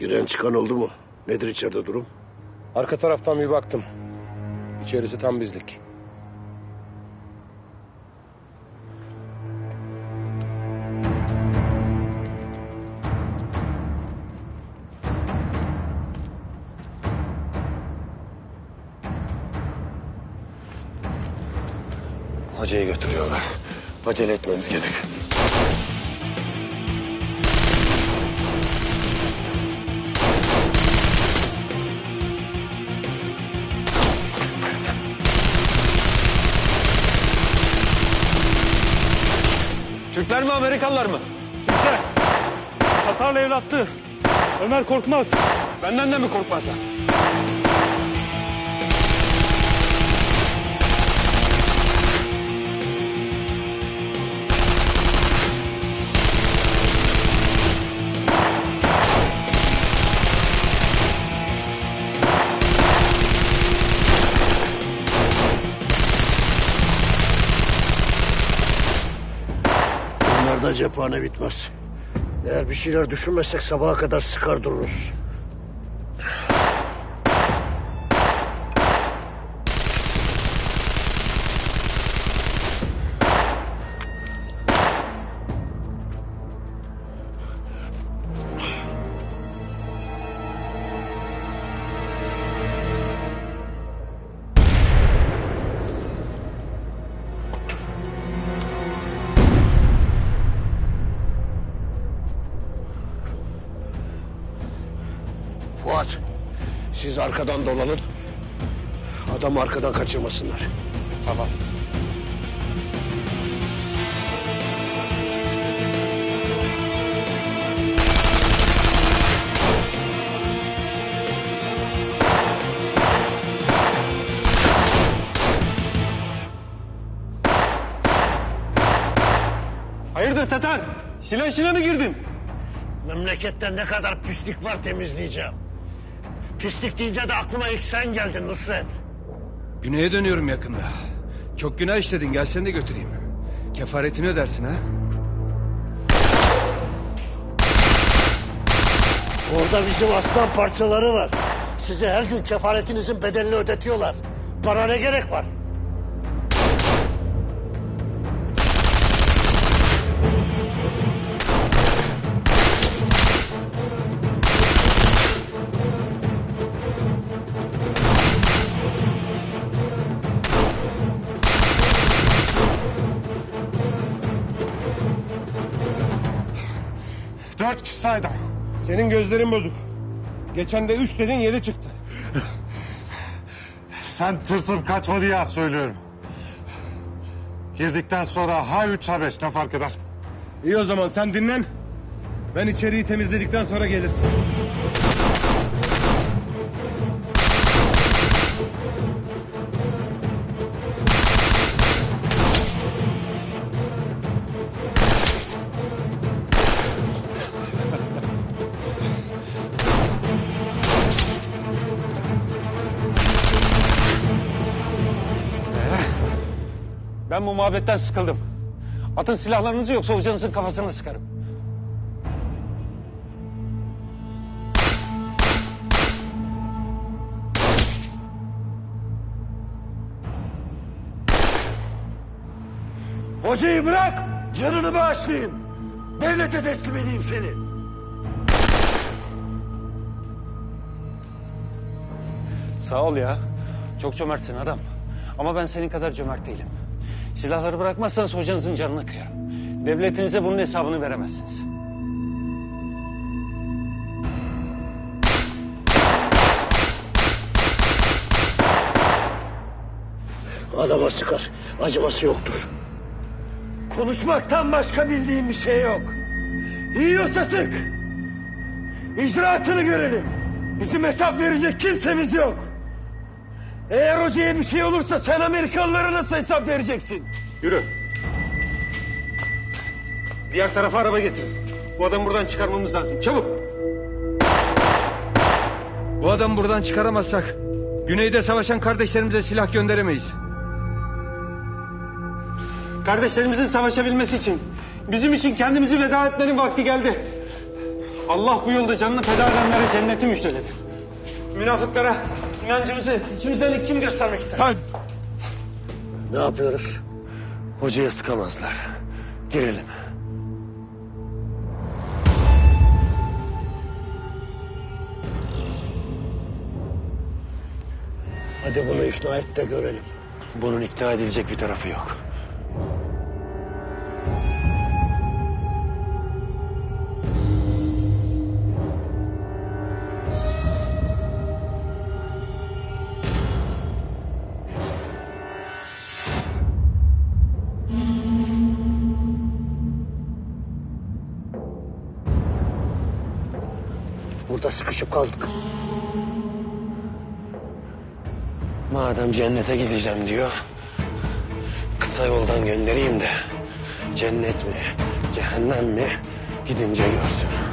Giren çıkan oldu mu? Nedir içeride durum? Arka taraftan bir baktım. İçerisi tam bizlik. Hacı'yı götürüyorlar. Acele etmemiz gerek. Türkler mi Amerikalılar mı? Türkler. Tatarlı evlattı. Ömer Korkmaz. Benden de mi korkmazlar? Bunlarda cephane bitmez. Eğer bir şeyler düşünmezsek sabaha kadar sıkar dururuz. Siz arkadan dolanın. Adamı arkadan kaçırmasınlar. Tamam. Hayırdır Tatar? Silah işine mi girdin? Memlekette ne kadar pislik var temizleyeceğim. Pislik deyince de aklıma ilk sen geldin Nusret. Güney'e dönüyorum yakında. Çok günah işledin gel seni de götüreyim. Kefaretini ödersin ha. Orada bizim aslan parçaları var. Size her gün kefaretinizin bedelini ödetiyorlar. Bana ne gerek var? Dört kişi saydım. Senin gözlerin bozuk. Geçen de üç dedin yedi çıktı. Sen tırsıp kaçma diye az söylüyorum. Girdikten sonra ha üç ha beş ne fark eder? İyi o zaman sen dinlen. Ben içeriği temizledikten sonra gelirsin. Ben bu muhabbetten sıkıldım. Atın silahlarınızı yoksa hocanızın kafasına sıkarım. Hocayı bırak, canını bağışlayayım. Devlete teslim edeyim seni. Sağ ol ya. Çok cömertsin adam. Ama ben senin kadar cömert değilim. Silahları bırakmazsanız hocanızın canını kıyarım. Devletinize bunun hesabını veremezsiniz. Adama sıkar, acıması yoktur. Konuşmaktan başka bildiğim bir şey yok. Yiyorsa sık. İcraatını görelim. Bizim hesap verecek kimsemiz yok. Eğer hocaya bir şey olursa sen Amerikalılara nasıl hesap vereceksin? Yürü. Diğer tarafa araba getir. Bu adamı buradan çıkarmamız lazım. Çabuk. Bu adamı buradan çıkaramazsak Güneyde savaşan kardeşlerimize silah gönderemeyiz. Kardeşlerimizin savaşabilmesi için bizim için kendimizi veda etmenin vakti geldi. Allah bu yolda canını feda edenlere cenneti müjdeledi. Münafıklara inancımızı içimizden kim göstermek ister? Sen Ne yapıyoruz? Hocaya sıkamazlar. Girelim. Hadi bunu ikna et de görelim. Bunun ikna edilecek bir tarafı yok. Burada sıkışıp kaldık. Madem cennete gideceğim diyor. Kısa yoldan göndereyim de cennet mi, cehennem mi gidince görsün.